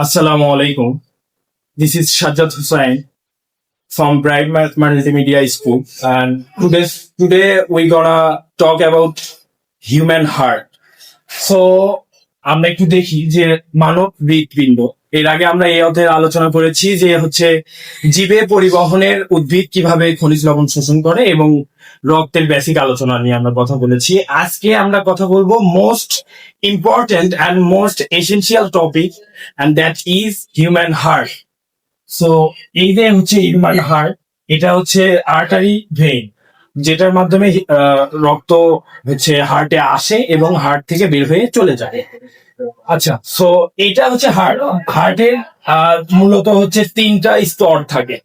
আসসালামু আলাইকুম this is Sajjad Hussain from bright math multi media school and today today we gonna talk about human heart so আমরা একটু দেখি যে মানব হৃদপিণ্ড এর আগে আমরা এই অধ্যায়ে আলোচনা করেছি যে হচ্ছে জীবে পরিবহনের উদ্ভিদ কীভাবে খনিজ লবণ শোষণ করে এবং রক্তের বেসিক আলোচনা নিয়ে আমরা কথা বলেছি। আজকে আমরা কথা বলব most important and most essential topic and that is human heart so এই যে হচ্ছে হিউম্যান হার্ট এটা হচ্ছে আর্টারি ভেইন যেটার মাধ্যমে রক্ত হচ্ছে হার্টে আসে এবং হার্ট থেকে বের হয়ে চলে যায়। আচ্ছা সো এটা হচ্ছে হার্ট হার্টের মূলত হচ্ছে তিনটা স্তর থাকে।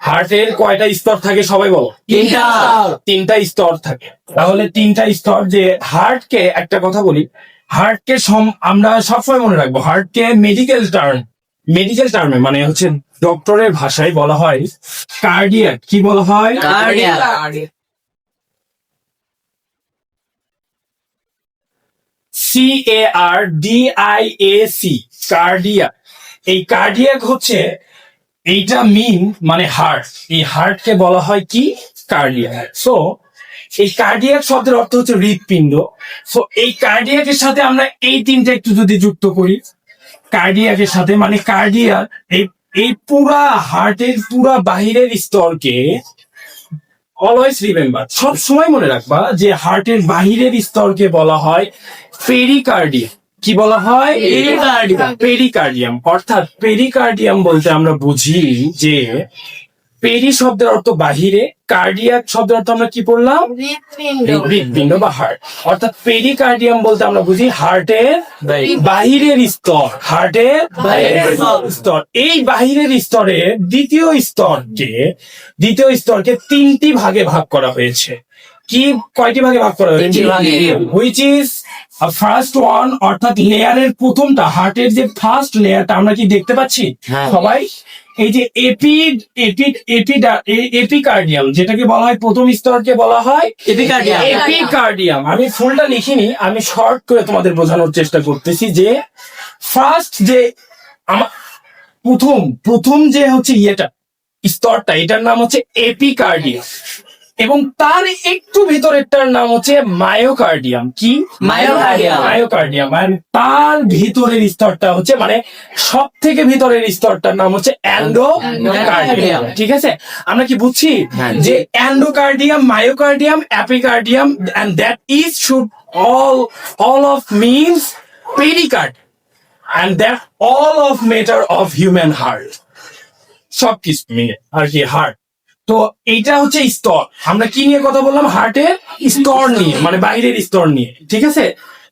হার্টের কয়টা স্তর থাকে সবাই বলো? তিনটা। তিনটা স্তর থাকে। তাহলে তিনটা স্তর যে হার্টকে একটা কথা বলি হার্টকে সম- আমরা সবসময় মনে রাখব হার্টকে মেডিকেল টার্ম মেডিকেল টার্মে মানে হচ্ছে ডক্টরের ভাষায় বলা হয় কার্ডিয়াক কি বলা হয়? C A R D I A C cardiac এই কার্ডিয়াক হচ্ছে এইটা মিন মানে হার্ট এই হার্টকে বলা হয় কি? কার্ডিয়াক সো এই কার্ডিয়াক শব্দের অর্থ হচ্ছে হৃদপিণ্ড সো এই কার্ডিয়াকের সাথে আমরা এই তিনটা একটু যদি যুক্ত করি কার্ডিয়াকের সাথে মানে কার্ডিয়াক এই এই পুরা হার্টের পুরা বাহিরের স্তরকে অলওয়েজ রিমেম্বার সব সময় মনে রাখবা যে হার্টের বাহিরের স্তরকে বলা হয় পেরিকার্ডিয়াম কি বলা হয়? পেরিকার্ডিয়াম পেরিকার্ডিয়াম অর্থাৎ পেরিকার্ডিয়াম বলতে আমরা বুঝি যে পেরি শব্দের অর্থ বাহিরে কার্ডিয়াক শব্দের অর্থ আমরা কি পড়লাম? হৃদপিণ্ড বা হার্ট অর্থাৎ পেরিকার্ডিয়াম বলতে আমরা বুঝি হার্টের বাহিরের স্তর হার্টের স্তর। এই বাহিরের স্তরে দ্বিতীয় স্তরকে দ্বিতীয় স্তরকে তিনটি ভাগে ভাগ করা হয়েছে। কি কয়টি ভাগে ভাগ করা হয়েছে? হুইচ ইজ ফার্স্ট ওয়ান অর্থাৎ লেয়ারের প্রথমটা হার্টের যে ফার্স্ট লেয়ারটা আমরা কি দেখতে পাচ্ছি? হ্যাঁ। সবাই এই যে এপিড এপিড এপিড এপিকার্ডিয়াম যেটাকে বলা হয় প্রথম স্তরকে বলা হয় এপিকার্ডিয়াম। এপিকার্ডিয়াম। আমি ফুলটা লিখিনি আমি শর্ট করে তোমাদের বোঝানোর চেষ্টা করতেছি যে ফার্স্ট যে আমার প্রথম প্রথম যে হচ্ছে ইয়েটা স্তরটা এটার নাম হচ্ছে এপিকার্ডিয়াম। এবং তার একটু ভিতরেরটার নাম হচ্ছে মায়োকার্ডিয়াম কি? মায়োকার্ডিয়াম মায়োকার্ডিয়াম মানে তার ভিতরের স্তরটা হচ্ছে মানে সব থেকে ভিতরের স্তরটার নাম হচ্ছে অ্যান্ডোকার্ডিয়াম. ঠিক আছে? আমরা কি বুঝছি? হ্যাঁ। যে endocardium myocardium epicardium and that is should all all of means pericard and that all of matter of human heart সব কিছু মিলে আর কি হার্ট তো এইটা হচ্ছে স্তর। আমরা কি নিয়ে কথা বললাম? হার্টের স্তর নিয়ে মানে বাইরের স্তর নিয়ে, ঠিক আছে?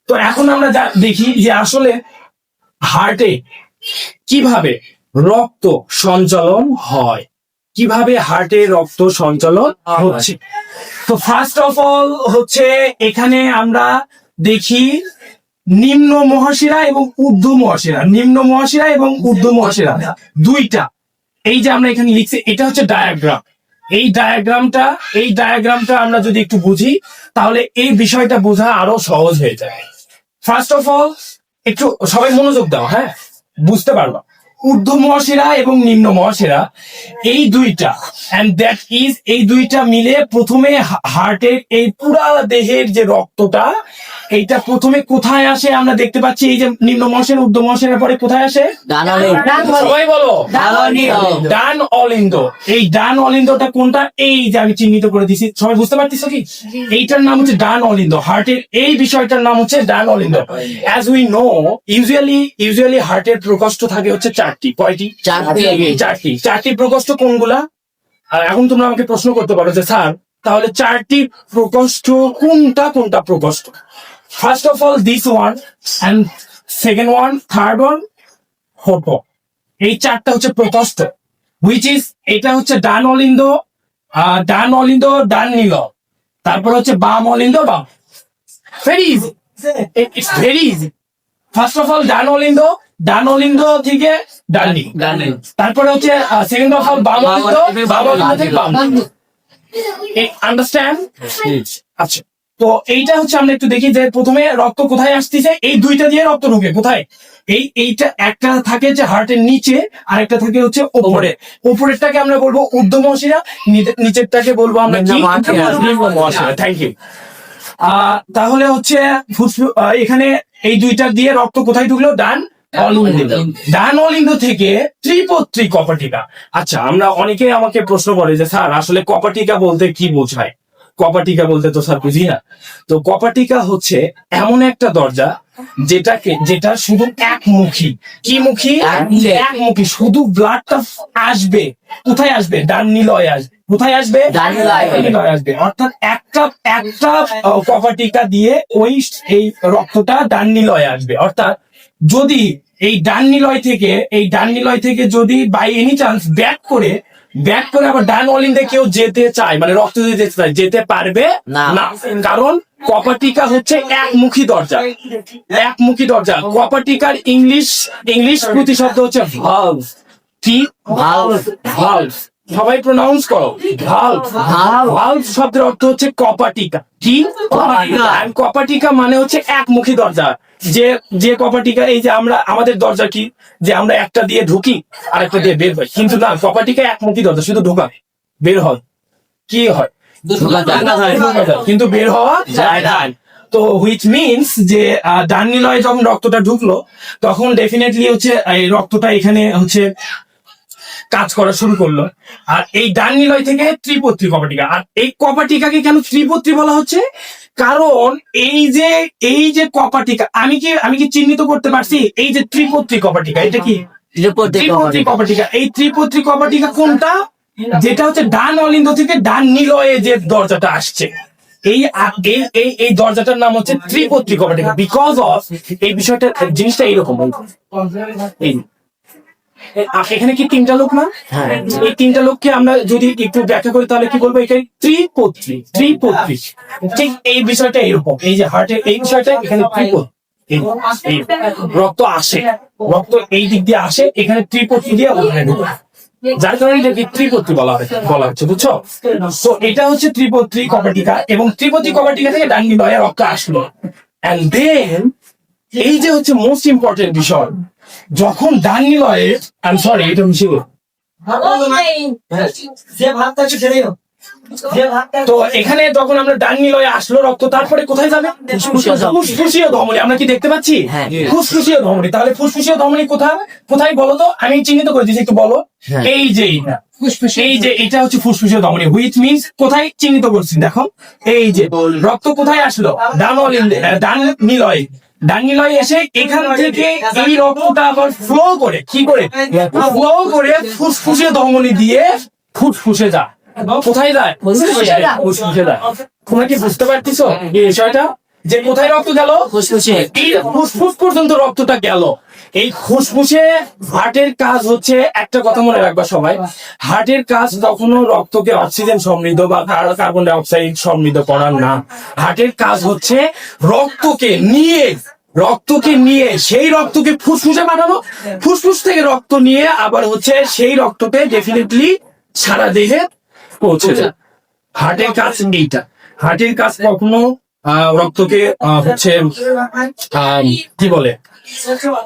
তো এখন আমরা দেখি যে আসলে হার্টে কীভাবে রক্ত সঞ্চালন হয়? কীভাবে হার্টে রক্ত সঞ্চালন হচ্ছে? তো ফার্স্ট অফ অল হচ্ছে এখানে আমরা দেখি নিম্ন মহাশিরা এবং ঊর্ধ্ব মহাশিরা। নিম্ন মহাশিরা এবং ঊর্ধ্ব মহাশিরা, দুইটা। এই যে আমরা এখানে লিখছি, এটা হচ্ছে ডায়াগ্রাম এই ডায়াগ্রামটা এই ডায়াগ্রামটা আমরা যদি একটু বুঝি, তাহলে এই বিষয়টা বোঝা আরও সহজ হয়ে যায়। ফার্স্ট অফ অল একটু সবাই মনোযোগ দাও হ্যাঁ? বুঝতে পারবা? ঊর্ধ্ব মহাশিরা এবং নিম্ন মহাশিরা এই দুইটা অ্যান্ড দ্যাট ইজ এই দুইটা মিলে প্রথমে হার্টের এই পুরা দেহের যে রক্তটা এইটা প্রথমে কোথায় আসে আমরা দেখতে পাচ্ছি এই যে নিম্ন মহাশিরা ঊর্ধ্ব মহাশিরার পরে কোথায় আসে? সবাই বলো। ডান অলিন্দ এই ডান অলিন্দটা কোনটা? এই যে আমি চিহ্নিত করে দিছি। সবাই বুঝতে পারতেছো কি? এইটার নাম হচ্ছে ডান অলিন্দ হার্টের এই বিষয়টার নাম হচ্ছে ডান অলিন্দ as we know usually usually হার্টের প্রকোষ্ঠ থাকে হচ্ছে চারটি। কয়টি? চারটি। চারটি। চারটি প্রকোষ্ঠ কোনগুলা? আর এখন তোমরা আমাকে প্রশ্ন করতে পারো যে স্যার তাহলে চারটি প্রকোষ্ঠ কোনটা কোনটা প্রকোষ্ঠ? First of all this one and second one third one one এই চারটা হচ্ছে প্রকোষ্ঠ হুইচ ইজ এটা হচ্ছে ডান অলিন্দ ডান অলিন্দ ডান নীল। তারপর হচ্ছে বাম অলিন্দ বাম। Very easy it's very easy first of all ডান অলিন্দ ডান অলিন্দ থেকে ডান নীল। Danolium. তারপরে হচ্ছে সেকেন্ড অফ অল বাম অলিন্দ বাম অলিন্দ থেকে বাম। আন্ডারস্ট্যান্ড আচ্ছা। তো এইটা হচ্ছে আমরা একটু দেখি যে প্রথমে রক্ত কোথায় আসতেছে? এই দুইটা দিয়ে রক্ত ঢুকে কোথায়? এই এইটা একটা থাকে যে হার্টের নিচে আর একটা থাকে হচ্ছে ওপরে। ওপরেরটাকে আমরা বলব ঊর্ধ্ব মহাশিরা নিচে- নিচেরটাকে বলব আমরা থ্যাংক ইউ তাহলে হচ্ছে এখানে এই দুইটা দিয়ে রক্ত কোথায় ঢুকলো? ডান অলিন্দ। ডান অলিন্দ থেকে ত্রিপত্রী কপাটিকা। আচ্ছা আমরা অনেকে আমাকে প্রশ্ন করে যে স্যার আসলে কপাটিকা বলতে কি বোঝায়? কপাটিকা বলতে তো স্যার বুঝি না। তো কপাটিকা হচ্ছে এমন একটা দরজা যেটাকে যেটা শুধু একমুখী। কি মুখী? একমুখী। শুধু ব্লাডটা আসবে। কোথায় আসবে? ডান নিলয় আসবে কোথায় আসবে? ডান আসবে। অর্থাৎ একটা একটা কপাটিকা দিয়ে ওই এই রক্তটা ডান নিলয়ে আসবে। অর্থাৎ যদি এই ডান নিলয় থেকে এই ডান নিলয় থেকে যদি বাই এনি চান্স ব্যাক করে ব্যাক করে আবার ডান অলিন্দে কেউ যেতে চায় মানে রক্ত দিতে যেতে চায় যেতে পারবে না। না। কারণ কপাটিকা হচ্ছে একমুখী দরজা। একমুখী দরজা। কপাটিকার ইংলিশ ইংলিশ প্রতিশব্দ হচ্ছে ভালভ ঠিক ভাল্ভ ভালভ সবাই প্রনাউন্স করো। ভালভ. শব্দের অর্থ হচ্ছে কপাটিকা। কি? কপাটিকা। মানে হচ্ছে একমুখী দরজা। যে যে কপাটিকা এই যে আমরা আমাদের দরজা কি? যে আমরা একটা দিয়ে ঢুকি আর একটা দিয়ে বের হয় কিন্তু না কপাটিকা একমুখী দরজা শুধু ঢোকা। বের হয়। কি হয়? কিন্তু বের হওয়া যায় না। তো হুইচ মিনস যে ডান নিলয়ে যখন রক্তটা ঢুকলো তখন ডেফিনেটলি হচ্ছে এই রক্তটা এখানে হচ্ছে কাজ করা শুরু করল। আর এই ডান নিলয় থেকে ত্রিপত্রী কপাটিকা। আর এই কপাটিকাকে কেন ত্রিপত্রী বলা হচ্ছে? কারণ এই যে এই যে কপাটিকা আমি কি আমি কি চিহ্নিত করতে পারছি? এই যে ত্রিপত্রী কপাটিকা এটা কি? ত্রিপতি ত্রিপত্রী কপাটিকা। এই ত্রিপত্রী কপাটিকা কোনটা? যেটা হচ্ছে ডান অলিন্দ থেকে ডান নিলয়ে যে দরজাটা আসছে। এই এই এই দরজাটার নাম হচ্ছে ত্রিপত্রী কপাটিকা। বিকজ অফ এই বিষয়টা জিনিসটা এইরকম। এই এখানে কি তিনটা লোক না? হ্যাঁ। এই তিনটা লোককে আমরা যদি একটু ব্যাখ্যা করি তাহলে কি বলব এখানে? ত্রিপত্রী ত্রিপত্রী। ঠিক এই বিষয়টা এরকম এই যে হার্টের এই বিষয়টা এখানে ত্রিপত্রী। রক্ত আসে। রক্ত এই দিক দিয়ে আসে এখানে ত্রিপত্রী দিয়ে ওখানে ঢুকে যার কারণে এটাকে ত্রিপত্রী বলা হয় বলা হচ্ছে বুঝছ? তো এটা হচ্ছে ত্রিপত্রী কপাটিকা এবং ত্রিপত্রী কপাটিকা থেকে ডাঙ্গি লয়ে রক্ত আসলো। এন্ড দেন এই যে হচ্ছে মোস্ট ইম্পর্টেন্ট বিষয় যখন ডাঙ্গি লয়ে আই সরি এটা মিশে হ্যাঁ যে ভাবটা একটু ছেড়ে দিও। যে তো এখানে যখন আমরা ডাঙ্গি লয়ে আসলো রক্ত তারপরে কোথায় যাবে? ফুসফুসীয় ধমনী। আমরা কি দেখতে পাচ্ছি? হ্যাঁ। ফুসফুসীয় ধমনী। তাহলে ফুসফুসীয় ধমনী কোথায়? কোথায় বলো তো? আমি চিহ্নিত করে দিচ্ছি একটু বলো। হ্যাঁ। এই যে এই যে এটা হচ্ছে ফুসফুসীয় ধমনী হুইচ মিনস কোথায়? চিহ্নিত করছি দেখো। এই যে রক্ত কোথায় আসলো? ডান ডান নিলয় ডান নিলয় এসে এখান থেকে এই রক্তটা আবার ফ্লো করে কি করে? ফ্লো করে ফুসফুসীয় ধমনী দিয়ে ফুসফুসে যায়। কোথায় যায়? ফুসফুসে যায়। তোমরা কি বুঝতে পারতেছো এই বিষয়টা? যে কোথায় রক্ত গেল? ফুসফুসে। ফুসফুস পর্যন্ত রক্তটা গেল। এই ফুসফুসে হার্টের কাজ হচ্ছে একটা কথা মনে রাখবা সবাই হার্টের কাজ কখনো রক্তকে অক্সিজেন সমৃদ্ধ বা কার্বন ডাই অক্সাইড সমৃদ্ধ করার না। হার্টের কাজ হচ্ছে রক্তকে নিয়ে রক্তকে নিয়ে সেই রক্তকে ফুসফুসে পাঠানো। ফুসফুস থেকে রক্ত নিয়ে আবার হচ্ছে সেই রক্তকে ডেফিনেটলি সারা দেহে পৌঁছে যায়। হার্টের কাজ এইটা। হার্টের কাজ কখনো রক্তকে হচ্ছে কি বলে?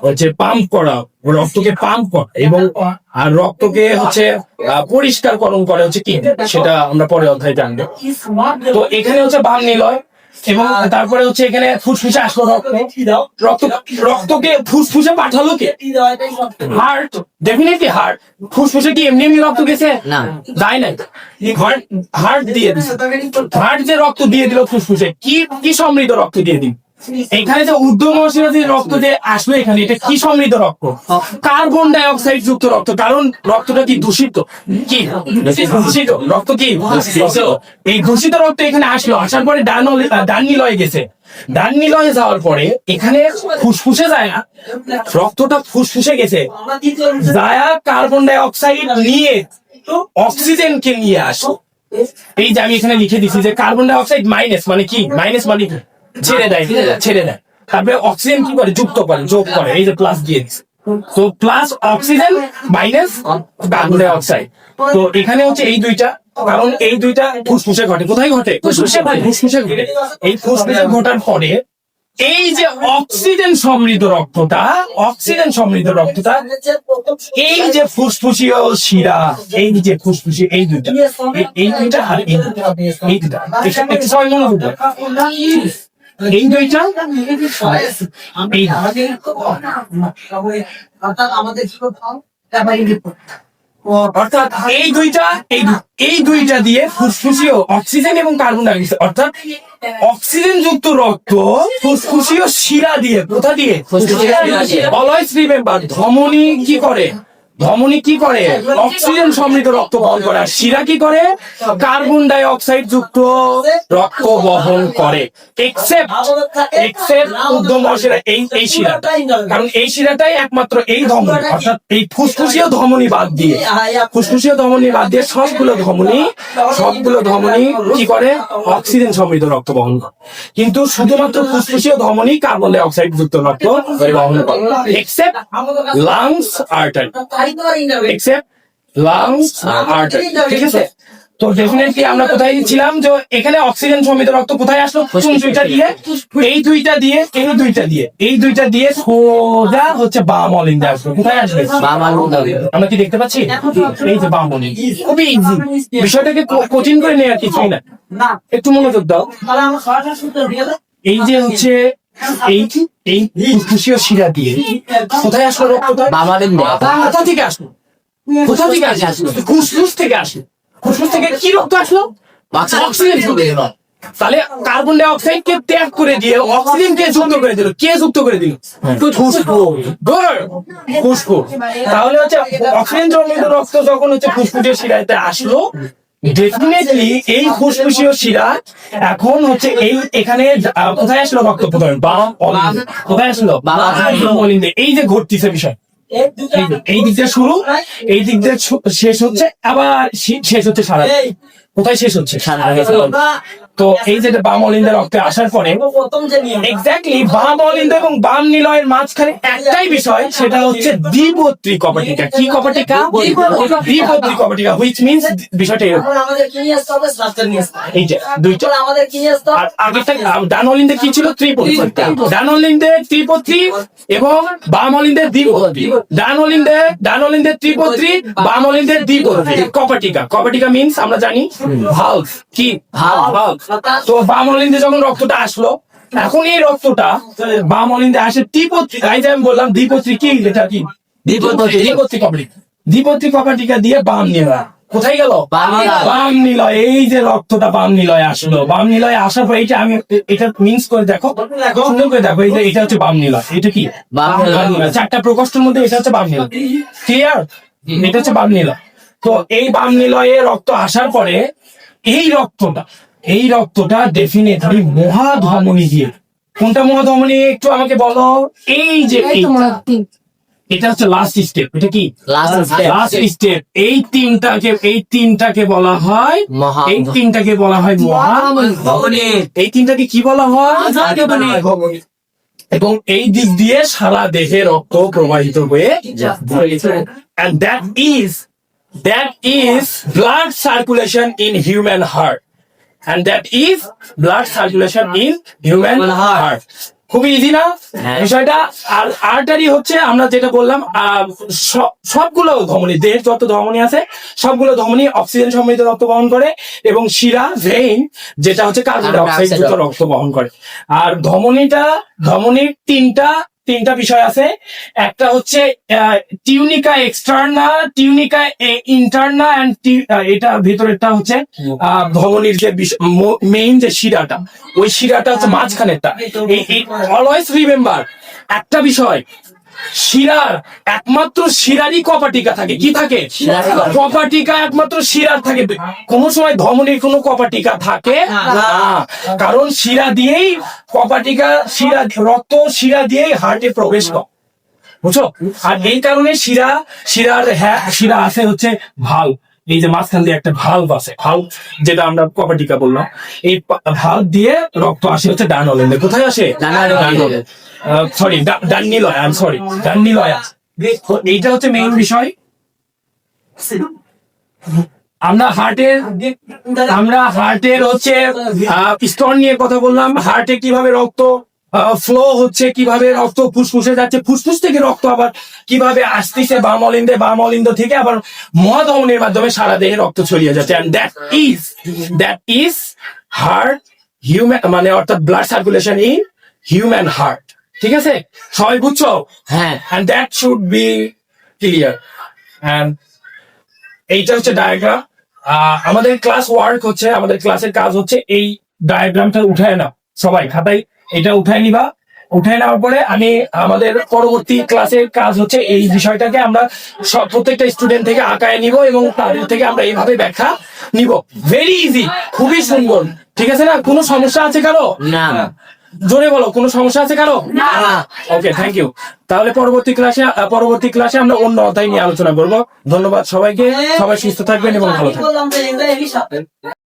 হচ্ছে পাম্প করা রক্তকে পাম্প করা এবং আর রক্তকে হচ্ছে আহ, পরিষ্কারকরণ করে হচ্ছে কি? সেটা আমরা পরে অধ্যায় জানব। তো এখানে হচ্ছে বাম নিলয়। এবং তারপরে হচ্ছে এখানে ফুসফুসে আসলো রক্ত। রক্ত রক্তকে ফুসফুসে পাঠালো কে? হার্ট। Definitely heart. ফুসফুসে কি এমনি এমনি রক্ত গেছে? না। যায় নাই। হার্ট হার্ট দিয়ে হার্ট যে রক্ত দিয়ে দিল ফুসফুসে কি কি সমৃদ্ধ রক্ত দিয়ে দিন এখানে যে উদ্যম যে রক্ত যে আসলো এখানে এটা কি সমৃদ্ধ রক্ত? কার্বন ডাই অক্সাইড যুক্ত রক্ত কারণ রক্তটা কি দূষিত? কি? দূষিত। রক্ত কি? এই দূষিত রক্ত এখানে আসলো আসার পরে ডান ডান নিলয়ে গেছে। ডান নিলয়ে যাওয়ার পরে এখানে ফুসফুসে যায় না রক্তটা ফুসফুসে গেছে। যায়া কার্বন ডাই অক্সাইড নিয়ে অক্সিজেনকে নিয়ে আসো এই যে আমি এখানে লিখে দিছি যে কার্বন ডাই অক্সাইড মাইনাস মানে কি? মাইনাস মানে কি? ছেড়ে দেয় ছেড়ে দেয় তারপরে অক্সিজেন কি করে যুক্ত করে যোগ করে এই যে প্লাস দিয়ে তো plus oxygen minus carbon dioxide তো এখানে হচ্ছে এই দুইটা কারণ এই দুইটা ফুসফুসে ঘটে কোথায় ঘটে ফুসফুসে ফুসফুসে ঘটে এই ফুসফুসে ঘটার পরে এই যে অক্সিজেন সমৃদ্ধ রক্তটা অক্সিজেন সমৃদ্ধ রক্তটা এই যে ফুসফুসীয় শিরা এই যে ফুসফুসি এই দুইটা এই- এই দুইটা আর এই দুইটা এই দুইটা এই দুইটা অর্থাৎ এই দুইটা এই এই দুইটা দিয়ে ফুসফুসীয় অক্সিজেন এবং কার্বন ডাই অক্সাইড অর্থাৎ অক্সিজেন যুক্ত রক্ত ফুসফুসীয় শিরা দিয়ে কোথা দিয়ে? ফুসফুসীয় শিরা দিয়ে। অলওয়েজ রিমেম্বার ধমনী কি করে? ধমনী কি করে? অক্সিজেন সমৃদ্ধ রক্ত বহন করে। আর শিরা কি করে? কার্বন ডাই অক্সাইড যুক্ত রক্ত বহন করে। এক্সেপ্ট এই এই কারণ এই শিরাটাই একমাত্র এই ধমনী। অর্থাৎ এই ফুসফুসীয় ধমনী বাদ দিয়ে। ফুসফুসীয় ধমনী বাদ দিয়ে সবগুলো ধমনী সবগুলো ধমনী কি করে? অক্সিজেন সমৃদ্ধ রক্ত বহন করে। কিন্তু শুধুমাত্র ফুসফুসীয় ধমনী কার্বন ডাই অক্সাইড যুক্ত রক্ত বহন করে। Except lungs artery except lungs artery ঠিক আছে? তো ডেফিনেটলি আমরা কোথায় ছিলাম? যে এখানে অক্সিজেন সমৃদ্ধ রক্ত কোথায় আসলো? কোন দুইটা দিয়ে? এই দুইটা দিয়ে এই দুইটা দিয়ে এই দুইটা দিয়ে সোজা হচ্ছে বাম অলিন্দে আসবে কোথায় আসবে বাম আমরা কি দেখতে পাচ্ছি? এই যে বাম অলিন্দ খুবই ইজি বিষয়টাকে কঠিন করে নেওয়ার কিছুই না। একটু মনোযোগ দাও। এই যে হচ্ছে এই এই ফুসফুসীয় শিরা দিয়ে কোথায় আসলো রক্তটা? বাম আলুদা থেকে আসলো? কোথা থেকে আসলো? ফুসফুস থেকে আসলো ফুসফুস থেকে কি রক্ত আসলো? অক্সিজেন। তাহলে কার্বন ডাই অক্সাইড কে ত্যাগ করে দিয়ে অক্সিজেন কে যুক্ত করে দিল। কে যুক্ত করে দিল? ফুসফুস তাহলে হচ্ছে অক্সিজেন জমিত রক্ত যখন হচ্ছে ফুসফুসের শিরাতে আসলো ডেফিনেটলি এই ফুসফুসীয় শিরা এখন হচ্ছে এই এখানে কোথায় আসলো রক্ত প্রদান বাম কোথায় আসলো? অলিন্দে। এই যে ঘটতিছে বিষয়। এই দিক দিয়ে শুরু এই দিক দিয়ে শেষ হচ্ছে আবার শেষ হচ্ছে সারা। কোথায় শেষ হচ্ছে? তো এই যে বাম অলিন্দে রক্তে আসার পরে এক্স্যাক্টলি বাম অলিন্দ এবং বাম নিলয়ের মাঝখানে একটাই বিষয় সেটা হচ্ছে দ্বিপত্রী কপাটিকা। কি কপাটিকা? দ্বিপত্রী কপাটিকা হুইচ মিনস বিষয়টা এরকম। এই যে দুইটা। আমাদের কি আর আগেরটা ডান অলিন্দে কি ছিল? ত্রিপত্রী। ডান অলিন্দে ত্রিপত্রী এবং বাম অলিন্দে দ্বিপত্রী ডান অলিন্দে ডান অলিন্দে ত্রিপত্রী বাম অলিন্দে দ্বিপত্রী কপাটিকা। কপাটিকা মিনস আমরা জানি ভালভ কি? ভালভ তো বাম অলিন্দে যখন রক্তটা আসলো এখন এই রক্তটা বাম অলিন্দে আসে ত্রিপত্রী এই যে আমি বললাম দ্বিপত্রী কি? এটা কি? দ্বিপত্রী। দ্বিপত্রী কপাটিকা দ্বিপত্রী কপাটিকা দিয়ে বাম নিলয়। কোথায় গেল? বাম নিলয়। এই যে রক্তটা বাম নিলয় আসলো। বাম নিলয় আসার পর এইটা আমি এটা মিন্স করে দেখো। সুন্দর করে দেখো। এই যে এটা হচ্ছে বাম নিলয়। এটা কি। চারটা প্রকোষ্ঠের মধ্যে এটা হচ্ছে বাম নিলয়। ক্লিয়ার এটা হচ্ছে বাম নিলয়। তো এই বাম নিলয়ে রক্ত আসার পরে এই রক্তটা এই রক্তটা ডেফিনেট ডেফিনেটলি মহাধমনী দিয়ে কোনটা মহাধমনী একটু আমাকে বলো? এই যে এটা হচ্ছে লাস্ট স্টেপ এটা কি? লাস্ট স্টেপ এই তিনটাকে এই তিনটাকে বলা হয় এই তিনটাকে বলা হয় মহা ভবনী এই তিনটাকে কি বলা হয়? এবং এই দিক দিয়ে সারা দেহে রক্ত প্রবাহিত হয়ে যা- and that is blood circulation in human heart. And that is blood circulation in human heart. খুবই ইজি না? হ্যাঁ। বিষয়টা আর আর্টারি হচ্ছে আমরা যেটা বললাম আহ, সবগুলো ধমনী দেহের যত ধমনী আছে সবগুলো ধমনী অক্সিজেন সমৃদ্ধ রক্ত বহন করে এবং শিরা ভেইন যেটা হচ্ছে কার্বন ডাইঅক্সাইড যুক্ত রক্ত বহন করে। আর ধমনীটা ধমনীর তিনটা তিনটা বিষয় আছে। একটা হচ্ছে tunica externa tunica interna and এটা ভেতরেরটা হচ্ছে আহ, ধমনীর যে মেইন যে শিরাটা ওই শিরাটা হচ্ছে মাঝখানেরটা। অলওয়েজ রিমেম্বার একটা বিষয় শিরার একমাত্র শিরারই কপাটিকা থাকে। কি থাকে? কপাটিকা। একমাত্র শিরার থাকে। কোন সময় ধমনীর কোনো কপাটিকা থাকে না। কারণ শিরা দিয়েই কপাটিকা শিরা রক্ত শিরা দিয়েই হার্টে প্রবেশ করে। বুঝছ? আর এই কারণে শিরা শিরার হ্যাঁ শিরা আছে হচ্ছে ভালো। এই যে মাঝখান দিয়ে একটা ভাল্ব আছে ভাল্ব যেটা আমরা কপাটিকা বললাম এই ভাল্ব দিয়ে রক্ত আসে হচ্ছে ডান অলিন্দে কোথায় আসে। সরি ডান নিলয় আই সরি ডান নিলয় তো এইটা হচ্ছে মেইন বিষয়। আমরা হার্টের আমরা হার্টের হচ্ছে স্তর নিয়ে কথা বললাম। হার্টে কীভাবে রক্ত ফ্লো হচ্ছে কীভাবে রক্ত ফুসফুসে যাচ্ছে। ফুসফুস থেকে রক্ত আবার কীভাবে আসতেছে বাম অলিন্দে বাম অলিন্দ থেকে আবার মহাধমনের মাধ্যমে সারা দেহে রক্ত ছড়িয়ে যাচ্ছে। And that is that is heart human মানে অর্থাৎ blood circulation in human heart ঠিক আছে? সবাই বুঝছ? হ্যাঁ। And that should be clear. And এইটা হচ্ছে ডায়াগ্রাম আমাদের ক্লাস ওয়ার্ক হচ্ছে আমাদের ক্লাসের কাজ হচ্ছে এই ডায়াগ্রামটা উঠায় না সবাই খাতায় এটা উঠায় নিবা। উঠায় নেওয়ার পরে আমি আমাদের পরবর্তী ক্লাসের কাজ হচ্ছে এই বিষয়টাকে আমরা সব প্রত্যেকটা স্টুডেন্ট থেকে আঁকায় নিব এবং তাদের থেকে আমরা এইভাবে ব্যাখ্যা নিব। ভেরি ইজি খুবই সুন্দর। ঠিক আছে না? কোনো সমস্যা আছে কারও? না। জোরে বলো কোনো সমস্যা আছে কারও? না। ওকে থ্যাংক ইউ তাহলে পরবর্তী ক্লাসে পরবর্তী ক্লাসে আমরা অন্য অধ্যায় নিয়ে আলোচনা করব। ধন্যবাদ সবাইকে। সবাই সুস্থ থাকবেন এবং ভালো থাকবেন।